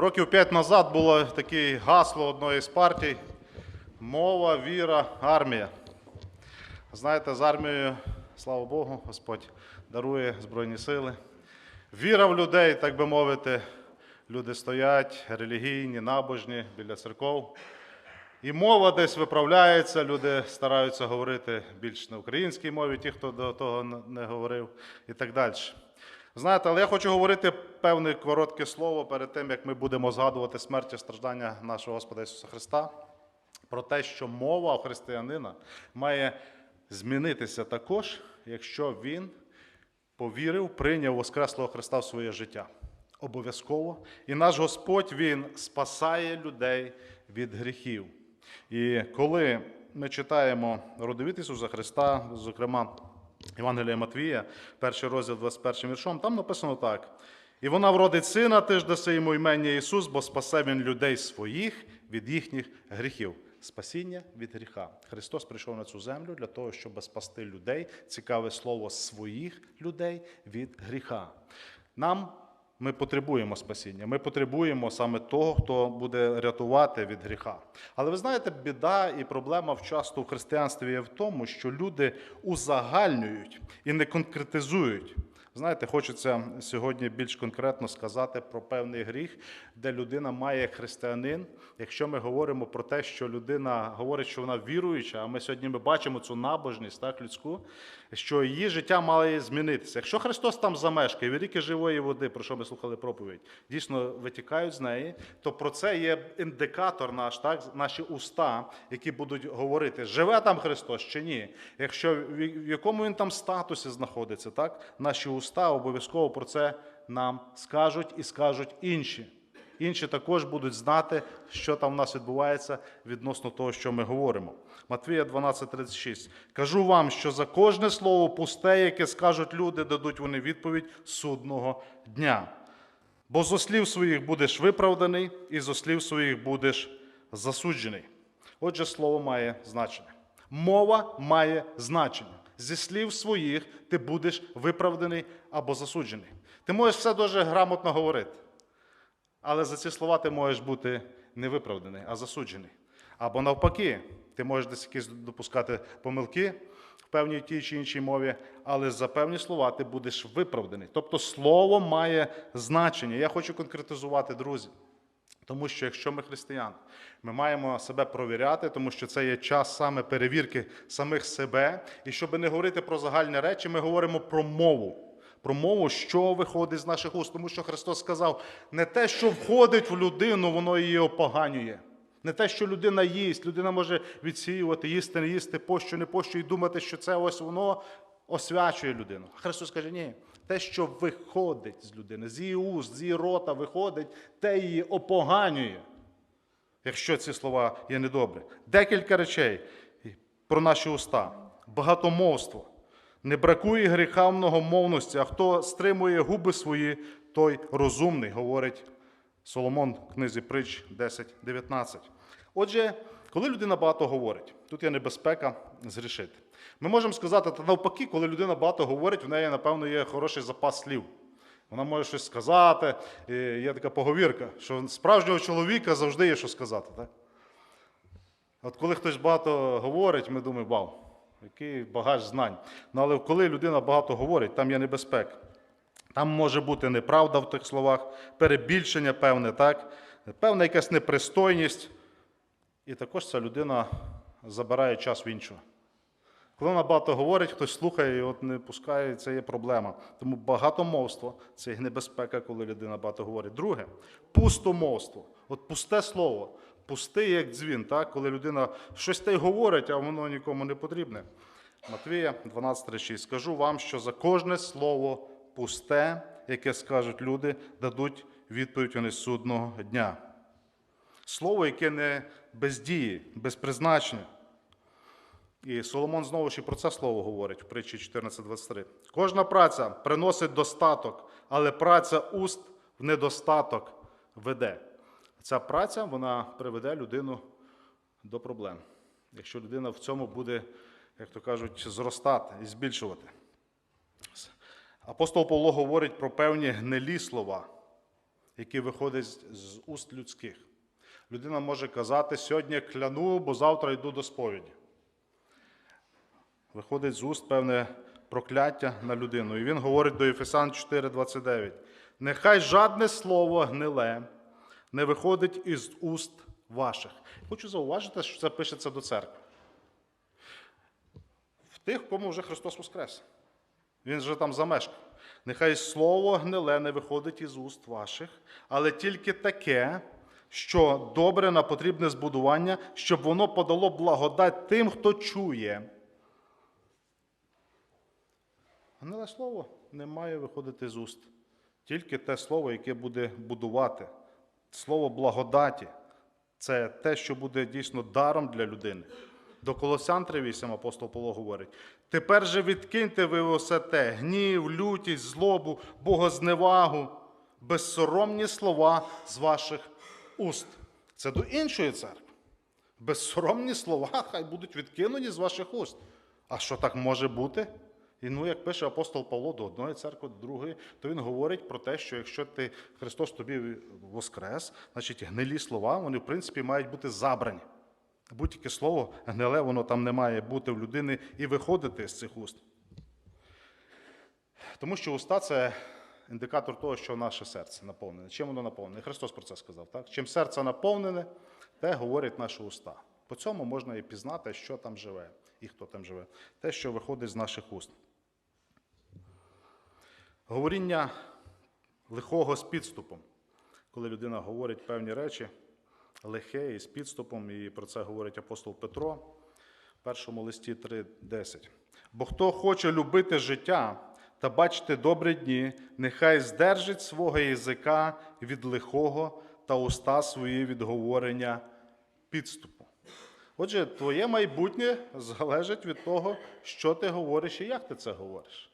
Років п'ять назад було таке гасло одної з партій мова, віра, армія. Знаєте, з армією, слава Богу, Господь дарує Збройні сили. Віра в людей, так би мовити, люди стоять релігійні, набожні біля церков. І мова десь виправляється, люди стараються говорити більш на українській мові, ті, хто до того не говорив, і так далі. Знаєте, але я хочу говорити певне коротке слово перед тим, як ми будемо згадувати смерть і страждання нашого Господа Ісуса Христа, про те, що мова християнина має змінитися також, якщо він повірив, прийняв Воскреслого Христа в своє життя. Обов'язково. І наш Господь Він спасає людей від гріхів. І коли ми читаємо родовід Ісуса Христа, зокрема Євангелія Матвія, перший розділ 21 віршом, там написано так. І вона вродить сина, ти ж даси йому імення Ісус, бо спасе він людей своїх від їхніх гріхів. Спасіння від гріха. Христос прийшов на цю землю для того, щоб спасти людей, цікаве слово своїх людей від гріха. Нам ми потребуємо спасіння. Ми потребуємо саме того, хто буде рятувати від гріха. Але ви знаєте, біда і проблема часто в християнстві є в тому, що люди узагальнюють і не конкретизують. Знаєте, хочеться сьогодні більш конкретно сказати про певний гріх, де людина має християнин. Якщо ми говоримо про те, що людина говорить, що вона віруюча, а ми сьогодні ми бачимо цю набожність, так, людську, що її життя має змінитися. Якщо Христос там замешкає, в ріки живої води, про що ми слухали проповідь, дійсно витікають з неї, то про це є індикатор наш, так, наші уста, які будуть говорити, живе там Христос чи ні. Якщо в якому він там статусі знаходиться, так, наші уста обов'язково про це нам скажуть і скажуть інші. Інші також будуть знати, що там в нас відбувається відносно того, що ми говоримо. Матвія 12,36. Кажу вам, що за кожне слово пусте, яке скажуть люди, дадуть вони відповідь судного дня. Бо зо слів своїх будеш виправданий, і зо слів своїх будеш засуджений. Отже, слово має значення. Мова має значення. Зі слів своїх ти будеш виправданий або засуджений. Ти можеш все дуже грамотно говорити. Але за ці слова ти можеш бути не виправданий, а засуджений. Або навпаки, ти можеш десь якісь допускати помилки в певній тій чи іншій мові, але за певні слова ти будеш виправданий. Тобто слово має значення. Я хочу конкретизувати, друзі. Тому що якщо ми християни, ми маємо себе провіряти, тому що це є час саме перевірки самих себе. І щоб не говорити про загальні речі, ми говоримо про мову. Про мову, що виходить з наших уст. Тому що Христос сказав, не те, що входить в людину, воно її опоганює. Не те, що людина їсть, людина може відсіювати, їсти, не їсти, пощо, не пощо, і думати, що це ось воно освячує людину. А Христос каже, ні, те, що виходить з людини, з її уст, з її рота виходить, те її опоганює. Якщо ці слова є недобрі. Декілька речей про наші уста. Багатомовство. Не бракує гріха многомовності, а хто стримує губи свої, той розумний, говорить Соломон в книзі притч 10.19. Отже, коли людина багато говорить, тут є небезпека згрішити. Ми можемо сказати, та навпаки, коли людина багато говорить, в неї, напевно, є хороший запас слів. Вона може щось сказати. І є така поговірка, що справжнього чоловіка завжди є що сказати. Так? От коли хтось багато говорить, ми думаємо, вау, який багаж знань. Ну, але коли людина багато говорить, там є небезпека. Там може бути неправда в тих словах, перебільшення певне, так? певна якась непристойність. І також ця людина забирає час в іншого. Коли вона багато говорить, хтось слухає і от не пускає, це є проблема. Тому багатомовство це є небезпека, коли людина багато говорить. Друге, пустомовство. От пусте слово, пусте, як дзвін, так? коли людина щось та й говорить, а воно нікому не потрібне. Матвія 12,36. Скажу вам, що за кожне слово пусте, яке скажуть люди, дадуть відповідь вони судного дня. Слово, яке не без дії, без призначення. І Соломон знову ж і про це слово говорить в притчі 14.23. Кожна праця приносить достаток, але праця уст в недостаток веде. Ця праця вона приведе людину до проблем. Якщо людина в цьому буде, як то кажуть, зростати і збільшувати. Апостол Павло говорить про певні гнилі слова, який виходить з- з уст людських. Людина може казати, сьогодні кляну, бо завтра йду до сповіді. Виходить з уст певне прокляття на людину. І він говорить до Єфесан 4:29. Нехай жадне слово гниле не виходить із уст ваших. Хочу зауважити, що це пишеться до церкви. В тих, кому вже Христос Воскрес. Він же там замешкав. Нехай слово гниле не виходить із уст ваших, але тільки таке, що добре на потрібне збудування, щоб воно подало благодать тим, хто чує. Гниле слово не має виходити з уст. Тільки те слово, яке буде будувати. Слово благодаті це те, що буде дійсно даром для людини. До Колосян 3.8 апостол Павло говорить: тепер же відкиньте ви усе те, гнів, лютість, злобу, богозневагу, безсоромні слова з ваших уст. Це до іншої церкви. Безсоромні слова хай будуть відкинені з ваших уст. А що так може бути? І ну, як пише апостол Павло до одної церкви, до другої, то він говорить про те, що якщо ти Христос тобі воскрес, значить гнилі слова, вони в принципі мають бути забрані. Будь-яке слово гниле, воно там не має бути в людини і виходити з цих уст. Тому що уста це індикатор того, що наше серце наповнене. Чим воно наповнене? Христос про це сказав. Так? Чим серце наповнене, те говорять наші уста. По цьому можна і пізнати, що там живе і хто там живе. Те, що виходить з наших уст. Говоріння лихого з підступом, коли людина говорить певні речі, лихе і з підступом, і про це говорить апостол Петро в першому листі 3:10. Бо хто хоче любити життя та бачити добрі дні, нехай здержить свого язика від лихого та уста свої від говорення підступу. Отже, твоє майбутнє залежить від того, що ти говориш і як ти це говориш.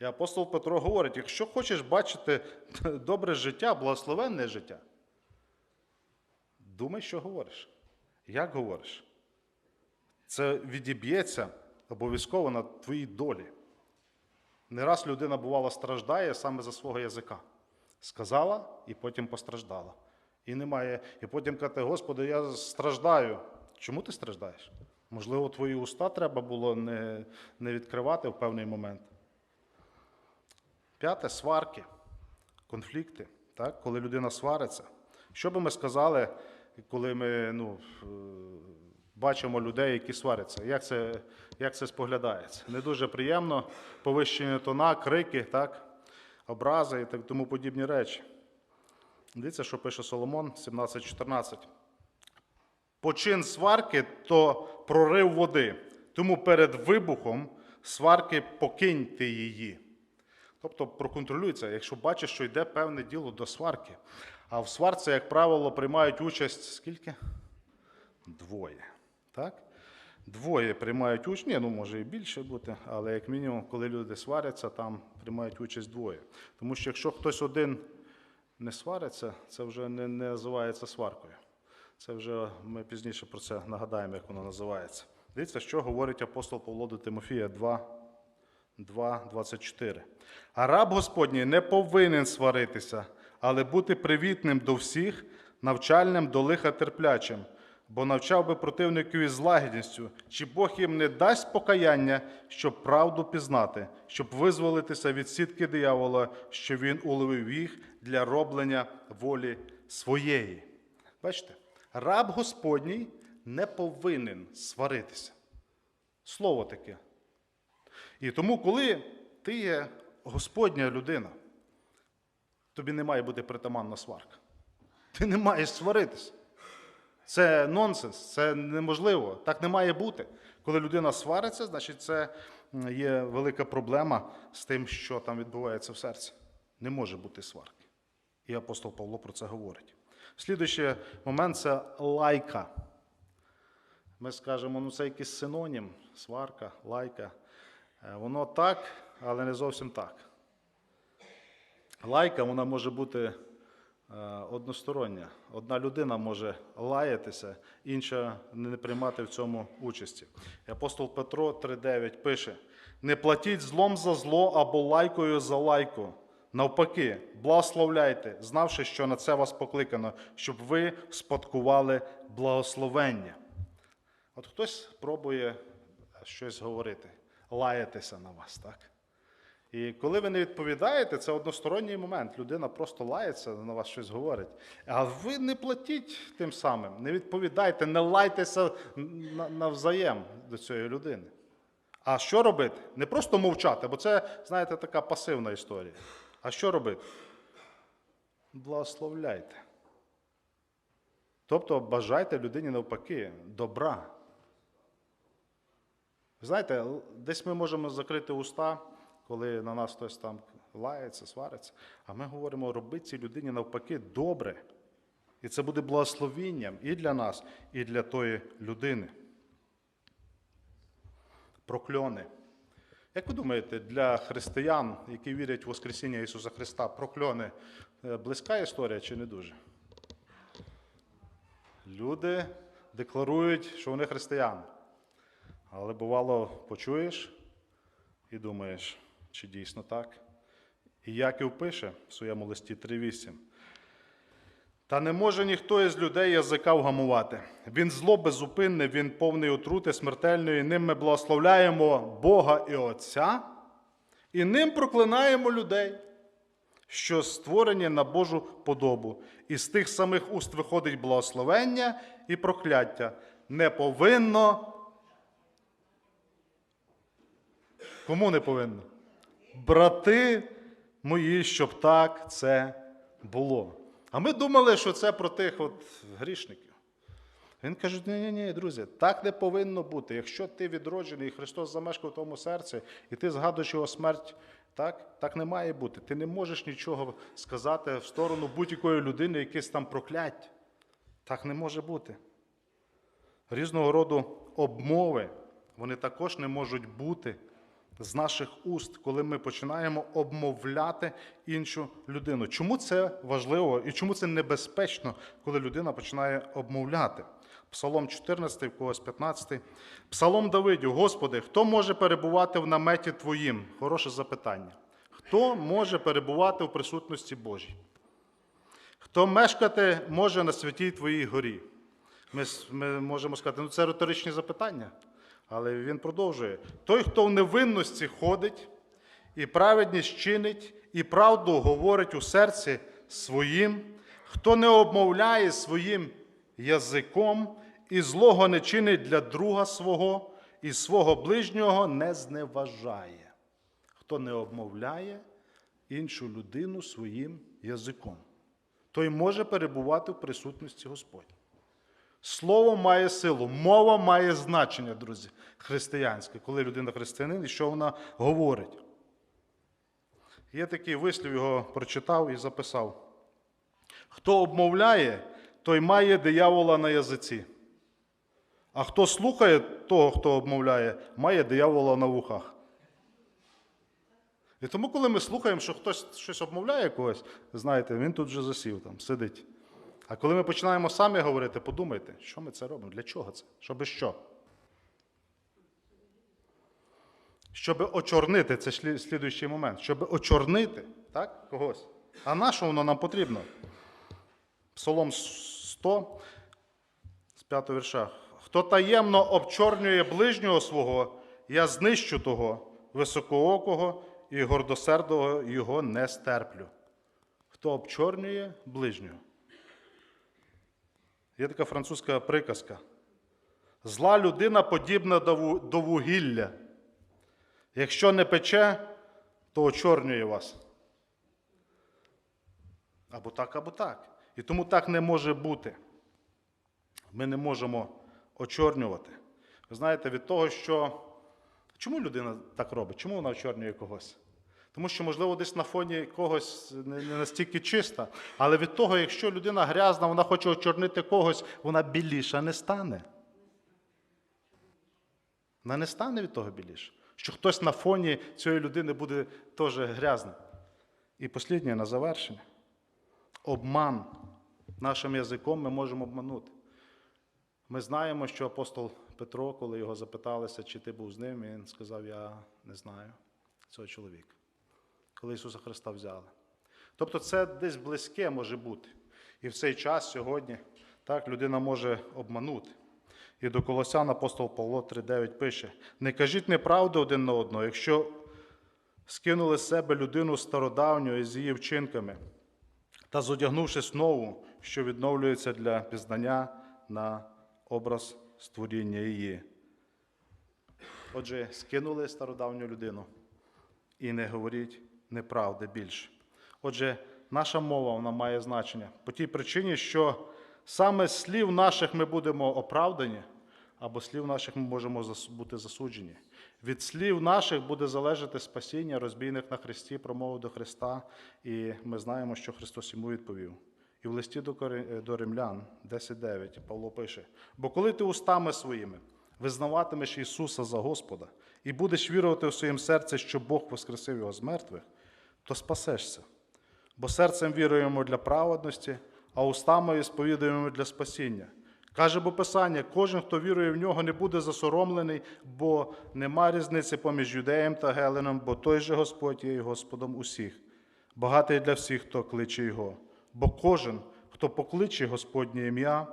І апостол Петро говорить: якщо хочеш бачити добре життя, благословенне життя, думай, що говориш, як говориш. Це відіб'ється обов'язково на твоїй долі. Не раз людина, бувало, страждає саме за свого язика. Сказала і потім постраждала. І немає. І потім каже, Господи, я страждаю. Чому ти страждаєш? Можливо, твої уста треба було не, не відкривати в певний момент. П'яте сварки, конфлікти. Так? Коли людина свариться. Що би ми сказали, коли ми ну, е, бачимо людей, які сваряться? Як це, як це споглядається? Не дуже приємно, повищені тона, крики, так? образи і так тому подібні речі. Дивіться, що пише Соломон 17.14. Почин сварки то прорив води, тому перед вибухом сварки покиньте її. Тобто проконтролюється, якщо бачиш, що йде певне діло до сварки. А в сварці, як правило, приймають участь скільки? Двоє. Так? Двоє приймають участь, ні, ну може і більше бути, але як мінімум, коли люди сваряться, там приймають участь двоє. Тому що якщо хтось один не свариться, це вже не, не називається сваркою. Це вже ми пізніше про це нагадаємо, як воно називається. Дивіться, що говорить апостол Павло до Тимофія 2, 2, 24. А раб Господній не повинен сваритися, але бути привітним до всіх, навчальним до лиха терплячим, бо навчав би противникові з лагідністю, чи Бог їм не дасть покаяння, щоб правду пізнати, щоб визволитися від сітки диявола, що він уловив їх для роблення волі своєї. Бачите, раб Господній не повинен сваритися. Слово таке. І тому, коли ти є Господня людина, тобі не має бути притаманна сварка. Ти не маєш сваритися. Це нонсенс, це неможливо. Так не має бути. Коли людина свариться, значить це є велика проблема з тим, що там відбувається в серці. Не може бути сварки. І апостол Павло про це говорить. Слідуючий момент це лайка. Ми скажемо, ну це якийсь синонім, сварка, лайка. Е, Воно так, але не зовсім так. Лайка вона може бути е, одностороння. Одна людина може лаятися, інша не приймати в цьому участі. Апостол Петро 3,9 пише: не платіть злом за зло або лайкою за лайку. Навпаки, благословляйте, знавши, що на це вас покликано, щоб ви спадкували благословення. От хтось пробує щось говорити, лаятися на вас, так? І коли ви не відповідаєте, це односторонній момент. Людина просто лається, на вас щось говорить. А ви не платіть тим самим, не відповідайте, не лайтеся на- навзаєм до цієї людини. А що робити? Не просто мовчати, бо це, знаєте, така пасивна історія. А що робити? Благословляйте. Тобто бажайте людині навпаки добра. Ви Знаєте, десь ми можемо закрити уста, коли на нас хтось там лається, свариться, а ми говоримо, роби цій людині навпаки добре. І це буде благословінням і для нас, і для тої людини. Прокльони. Як ви думаєте, для християн, які вірять в Воскресіння Ісуса Христа, прокльони е, близька історія чи не дуже? Люди декларують, що вони християни. Але бувало, почуєш і думаєш, чи дійсно так. І Яків пише в своєму листі 3.8. Та не може ніхто із людей язика вгамувати. Він зло беззупинне, він повний отрути смертельної. Ним ми благословляємо Бога і Отця, і ним проклинаємо людей, що створені на Божу подобу. І з тих самих уст виходить благословення і прокляття. Не повинно. Кому не повинно? Брати мої, щоб так це було. А ми думали, що це про тих от грішників. Він каже: ні, ні, ні, друзі, так не повинно бути. Якщо ти відроджений, і Христос замешкав в тому серці, і ти згадуєш його смерть, так, так не має бути. Ти не можеш нічого сказати в сторону будь-якої людини, якесь там прокляття. Так не може бути. Різного роду обмови, вони також не можуть бути з наших уст, коли ми починаємо обмовляти іншу людину. Чому це важливо і чому це небезпечно, коли людина починає обмовляти? Псалом 14, в когось 15. Псалом Давидю, Господи, хто може перебувати в наметі Твоїм? Хороше запитання. Хто може перебувати в присутності Божій? Хто мешкати може на святій Твоїй горі? Ми, ми можемо сказати, ну це риторичні запитання. Але він продовжує: той, хто в невинності ходить, і праведність чинить, і правду говорить у серці своїм, хто не обмовляє своїм язиком, і злого не чинить для друга свого, і свого ближнього не зневажає, хто не обмовляє іншу людину своїм язиком, той може перебувати в присутності Господня. Слово має силу, мова має значення, друзі, християнське, коли людина християнин і що вона говорить. Є такий вислів, його прочитав і записав. Хто обмовляє, той має диявола на язиці. А хто слухає того, хто обмовляє, має диявола на вухах. І тому, коли ми слухаємо, що хтось щось обмовляє когось, знаєте, він тут вже засів, там, сидить. А коли ми починаємо самі говорити, подумайте, що ми це робимо, для чого це? Щоби що? Щоби очорнити, це слідуючий момент, щоби очорнити так, когось. А на що воно нам потрібно? Псалом 100 з 5 вірша. Хто таємно обчорнює ближнього свого, я знищу того, високоокого і гордосердого його не стерплю. Хто обчорнює ближнього? Є така французька приказка. Зла людина подібна до вугілля. Якщо не пече, то очорнює вас. Або так, або так. І тому так не може бути. Ми не можемо очорнювати. Ви знаєте, від того, що. Чому людина так робить? Чому вона очорнює когось? Тому що, можливо, десь на фоні когось не настільки чиста. Але від того, якщо людина грязна, вона хоче очорнити когось, вона біліша не стане. Вона не стане від того біліше. Що хтось на фоні цієї людини буде теж грязним. І останнє на завершення. Обман. Нашим язиком ми можемо обманути. Ми знаємо, що апостол Петро, коли його запиталися, чи ти був з ним, він сказав: Я не знаю цього чоловіка. Коли Ісуса Христа взяли. Тобто це десь близьке може бути. І в цей час сьогодні так людина може обманути. І до Колосян апостол Павло 3,9 пише: не кажіть неправду один на одного, якщо скинули з себе людину стародавню із її вчинками, та зодягнувшись нову, що відновлюється для пізнання на образ створіння її. Отже, скинули стародавню людину і не говоріть неправди більше. Отже, наша мова вона має значення по тій причині, що саме слів наших ми будемо оправдані, або слів наших ми можемо бути засуджені. Від слів наших буде залежати спасіння, розбійник на Христі промовив до Христа, і ми знаємо, що Христос йому відповів. І в листі до, Римлян 10.9 Павло пише: бо коли ти устами своїми визнаватимеш Ісуса за Господа і будеш вірувати в своїм серці, що Бог воскресив його з мертвих, то спасешся. Бо серцем віруємо для праведності, а устами сповідуємо для спасіння. Каже бо Писання, кожен, хто вірує в нього, не буде засоромлений, бо нема різниці поміж юдеєм та геленом, бо той же Господь є Господом усіх, багатий для всіх, хто кличе Його. Бо кожен, хто покличе Господнє ім'я,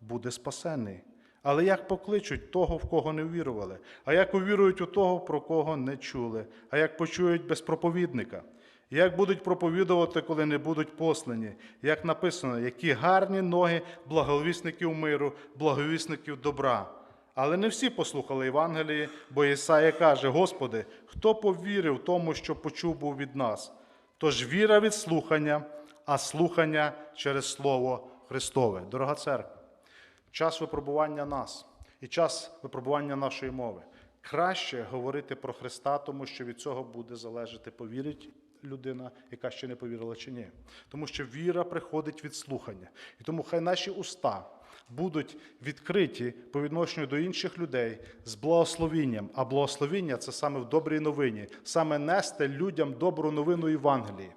буде спасений. Але як покличуть того, в кого не ввірували? А як увірують у того, про кого не чули? А як почують без проповідника? Як будуть проповідувати, коли не будуть послані? Як написано, які гарні ноги благовісників миру, благовісників добра. Але не всі послухали Євангелії, бо Ісая каже: Господи, хто повірив тому, що почув був від нас? Тож віра від слухання, а слухання через Слово Христове. Дорога церква, час випробування нас і час випробування нашої мови. Краще говорити про Христа, тому що від цього буде залежати, повірить людина, яка ще не повірила чи ні. Тому що віра приходить від слухання. І тому хай наші уста будуть відкриті по відношенню до інших людей з благословінням. А благословіння це саме в добрій новині, саме нести людям добру новину Євангелії.